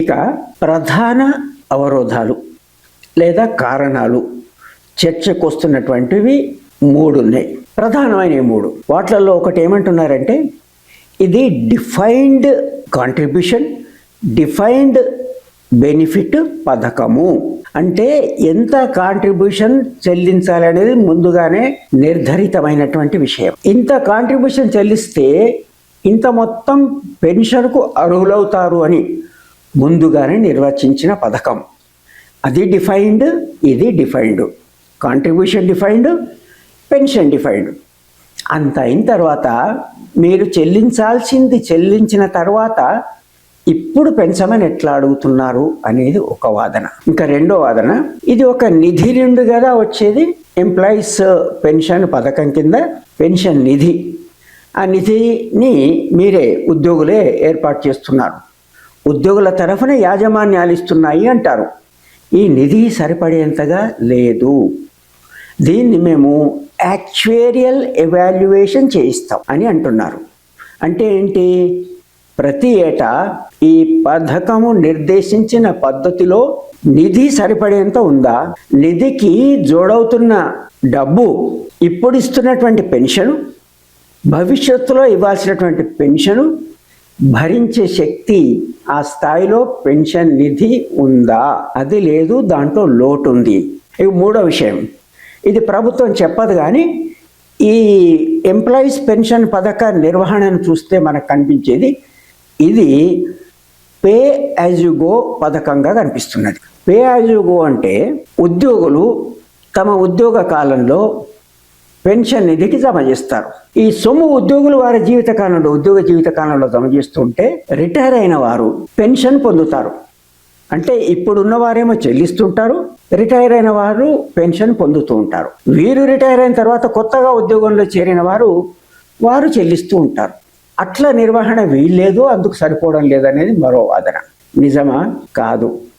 ఇక ప్రధాన అవరోధాలు లేదా కారణాలు. చర్చకు వస్తున్నటువంటివి మూడు ఉన్నాయి ప్రధానమైన మూడు. వాటిలలో ఒకటి ఏమంటున్నారంటే ఇది డిఫైన్డ్ కాంట్రిబ్యూషన్ డిఫైన్డ్ బెనిఫిట్ పథకము. అంటే ఎంత కాంట్రిబ్యూషన్ చెల్లించాలి అనేది ముందుగానే నిర్ధారితమైనటువంటి విషయం. ఇంత కాంట్రిబ్యూషన్ చెల్లిస్తే ఇంత మొత్తం పెన్షన్కు అర్హులవుతారు అని ముందుగానే నిర్వచించిన పథకం. అది డిఫైన్డ్ ఇది defined. Contribution defined pension defined. అంత అయిన తర్వాత మీరు చెల్లించాల్సింది చెల్లించిన తర్వాత ఇప్పుడు పెంచమని ఎట్లా అడుగుతున్నారు అనేది ఒక వాదన. ఇంకా రెండో వాదన ఇది ఒక నిధి నుండి కదా వచ్చేది. ఎంప్లాయీస్ పెన్షన్ పథకం కింద పెన్షన్ నిధి. ఆ నిధిని మీరే ఉద్యోగులే ఏర్పాటు చేస్తున్నారు. ఉద్యోగుల తరఫున యాజమాన్యాలు ఇస్తున్నాయి అంటారు. ఈ నిధి సరిపడేంతగా లేదు. దీన్ని మేము యాక్చువేరియల్ ఎవాల్యుయేషన్ చేయిస్తాం అని అంటున్నారు. అంటే ఏంటి? ప్రతి ఏటా ఈ పథకము నిర్దేశించిన పద్ధతిలో నిధి సరిపడేంత ఉందా? నిధికి జోడవుతున్న డబ్బు ఇప్పుడు ఇస్తున్నటువంటి పెన్షన్ భవిష్యత్తులో ఇవ్వాల్సినటువంటి పెన్షను భరించే శక్తి ఆ స్థాయిలో పెన్షన్ నిధి ఉందా? అది లేదు దాంట్లో లోటు ఉంది. ఇక మూడో విషయం. ఇది ప్రభుత్వం చెప్పదు కానీ ఈ ఎంప్లాయీస్ పెన్షన్ పథక నిర్వహణను చూస్తే మనకు కనిపించేది ఇది పే యాజ్ యు గో పథకంగా కనిపిస్తున్నది. పే యాజ్ యు గో అంటే ఉద్యోగులు తమ ఉద్యోగ కాలంలో పెన్షన్ నిధికి జమ చేస్తారు. ఈ సొమ్ము ఉద్యోగులు వారి జీవిత కాలంలో ఉద్యోగ జీవిత కాలంలో జమ చేస్తుంటే రిటైర్ అయిన వారు పెన్షన్ పొందుతారు. అంటే ఇప్పుడున్న వారేమో చెల్లిస్తుంటారు రిటైర్ అయిన వారు పెన్షన్ పొందుతూ ఉంటారు. వీరు రిటైర్ అయిన తర్వాత కొత్తగా ఉద్యోగంలో చేరిన వారు వారు చెల్లిస్తూ ఉంటారు. అట్ల నిర్వహణ వీల్లేదు అందుకు సరిపోవడం లేదనేది మరో వాదన. నిజమా? కాదు.